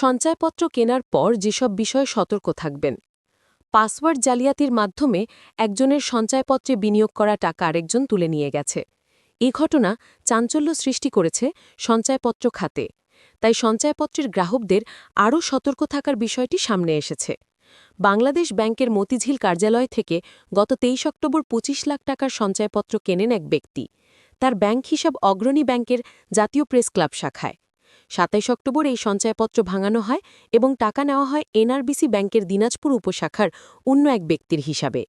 সঞ্চয়পত্র কেনার পর যেসব বিষয়ে সতর্ক থাকবেন। পাসওয়ার্ড জালিয়াতির মাধ্যমে একজনের সঞ্চয়পত্রে বিনিয়োগ করা টাকা আরেকজন তুলে নিয়ে গেছে। এ ঘটনা চাঞ্চল্য সৃষ্টি করেছে সঞ্চয়পত্র খাতে। তাই সঞ্চয়পত্রের গ্রাহকদের আরও সতর্ক থাকার বিষয়টি সামনে এসেছে। বাংলাদেশ ব্যাংকের মতিঝিল কার্যালয় থেকে গত তেইশ অক্টোবর ২৫ লাখ টাকার সঞ্চয়পত্র কেনেন এক ব্যক্তি। তার ব্যাংক হিসাব অগ্রণী ব্যাংকের জাতীয় প্রেস ক্লাব শাখায়। সাতাইশ অক্টোবর এই সঞ্চয়পত্র ভাঙানো হয় এবং টাকা নেওয়া হয় এনআরবিসি ব্যাংকের দিনাজপুর উপশাখার অন্য এক ব্যক্তির হিসাবে।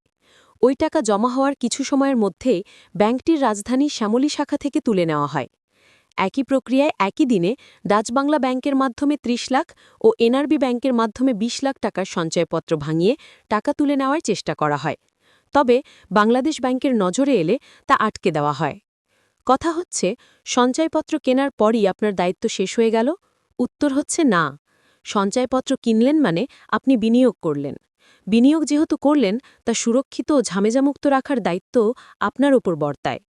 ওই টাকা জমা হওয়ার কিছু সময়ের মধ্যেই ব্যাংকটির রাজধানী শ্যামলী শাখা থেকে তুলে নেওয়া হয়। একই প্রক্রিয়ায় একই দিনে ডাচবাংলা ব্যাংকের মাধ্যমে ৩০ লাখ ও এনআরবি ব্যাংকের মাধ্যমে ২০ লাখ টাকার সঞ্চয়পত্র ভাঙিয়ে টাকা তুলে নেওয়ার চেষ্টা করা হয়। তবে বাংলাদেশ ব্যাংকের নজরে এলে তা আটকে দেওয়া হয়। কথা হচ্ছে, সঞ্চয়পত্র কেনার পরই আপনার দায়িত্ব শেষ হয়ে গেল? উত্তর হচ্ছে না। সঞ্চয়পত্র কিনলেন মানে আপনি বিনিয়োগ করলেন। বিনিয়োগ যেহেতু করলেন, তা সুরক্ষিত ও ঝামেজামুক্ত রাখার দায়িত্ব আপনার ওপর বর্তায়।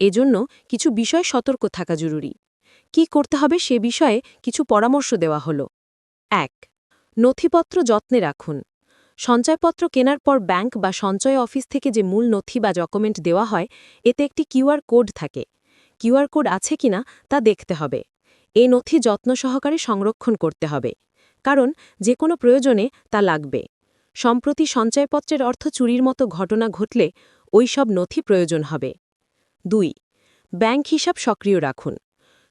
এজন্য কিছু বিষয় সতর্ক থাকা জরুরি। কি করতে হবে সে বিষয়ে কিছু পরামর্শ দেওয়া হল। এক, নথিপত্র যত্নে রাখুন। সঞ্চয়পত্র কেনার পর ব্যাংক বা সঞ্চয় অফিস থেকে যে মূল নথি বা ডকুমেন্ট দেওয়া হয়, এতে একটি কিউআর কোড থাকে। কিউআর কোড আছে কিনা তা দেখতে হবে। এ নথি যত্ন সহকারে সংরক্ষণ করতে হবে, কারণ যে কোনো প্রয়োজনে তা লাগবে। সম্প্রতি সঞ্চয়পত্রের অর্থ চুরির মতো ঘটনা ঘটলে ওই সব নথি প্রয়োজন হবে। দুই, ব্যাংক হিসাব সক্রিয় রাখুন।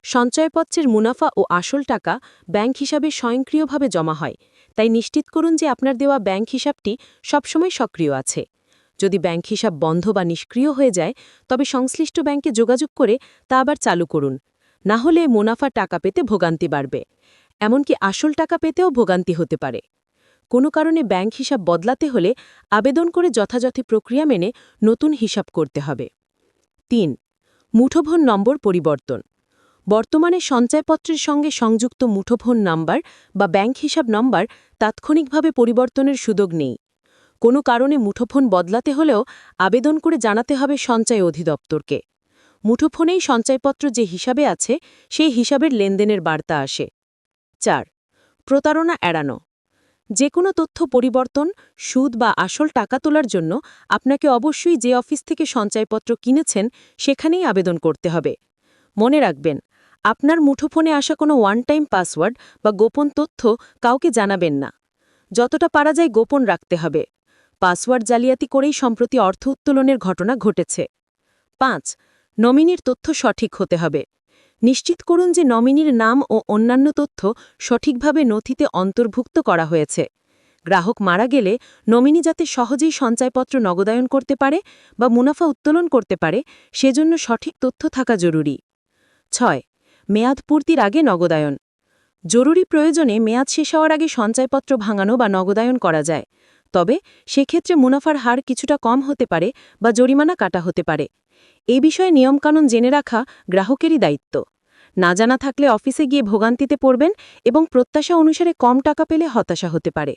সঞ্চয়পত্রের মুনাফা ও আসল টাকা ব্যাংক হিসাবে স্বয়ংক্রিয়ভাবে জমা হয়, তাই নিশ্চিত করুন যে আপনার দেওয়া ব্যাংক হিসাবটি সবসময় সক্রিয় আছে। যদি ব্যাংক হিসাব বন্ধ বা নিষ্ক্রিয় হয়ে যায়, তবে সংশ্লিষ্ট ব্যাংকে যোগাযোগ করে তা আবার চালু করুন। না হলে মুনাফা টাকা পেতে ভোগান্তি বাড়বে। এমনকি আসল টাকা পেতেও ভোগান্তি হতে পারে। কোনো কারণে ব্যাংক হিসাব বদলাতে হলে আবেদন করে যথাযথ প্রক্রিয়া মেনে নতুন হিসাব করতে হবে। তিন, মুঠোফোন নম্বর পরিবর্তন। বর্তমানে সঞ্চয়পত্রের সঙ্গে সংযুক্ত মুঠোফোন নাম্বার বা ব্যাংক হিসাব নম্বর তাৎক্ষণিকভাবে পরিবর্তনের সুযোগ নেই। কোনো কারণে মুঠোফোন বদলাতে হলেও আবেদন করে জানাতে হবে সঞ্চয় অধিদপ্তরকে। মুঠোফোনেই সঞ্চয়পত্র যে হিসাবে আছে, সেই হিসাবের লেনদেনের বার্তা আসে। চার, প্রতারণা এড়ানো। যে কোনো তথ্য পরিবর্তন, সুদ বা আসল টাকা তোলার জন্য আপনাকে অবশ্যই যে অফিস থেকে সঞ্চয়পত্র কিনেছেন, সেখানেই আবেদন করতে হবে। মনে রাখবেন, আপনার মুঠোফোনে আসা কোনো ওয়ান টাইম পাসওয়ার্ড বা গোপন তথ্য কাউকে জানাবেন না। যতটা পারা যায় গোপন রাখতে হবে। পাসওয়ার্ড জালিয়াতি করেই সম্প্রতি অর্থ উত্তোলনের ঘটনা ঘটেছে। পাঁচ, নমিনির তথ্য সঠিক হতে হবে। নিশ্চিত করুন যে নমিনির নাম ও অন্যান্য তথ্য সঠিকভাবে নথিতে অন্তর্ভুক্ত করা হয়েছে। গ্রাহক মারা গেলে নমিনি যাতে সহজেই সঞ্চয়পত্র নগদায়ন করতে পারে বা মুনাফা উত্তোলন করতে পারে, সেজন্য সঠিক তথ্য থাকা জরুরি। ছয়, মেয়াদ পূর্তির আগে নগদায়ন। জরুরি প্রয়োজনে মেয়াদ শেষ হওয়ার আগে সঞ্চয়পত্র ভাঙানো বা নগদায়ন করা যায়। তবে সেক্ষেত্রে মুনাফার হার কিছুটা কম হতে পারে বা জরিমানা কাটা হতে পারে। এ বিষয়ে নিয়মকানুন জেনে রাখা গ্রাহকেরই দায়িত্ব। না জানা থাকলে অফিসে গিয়ে ভোগান্তিতে পড়বেন এবং প্রত্যাশা অনুসারে কম টাকা পেলে হতাশা হতে পারে।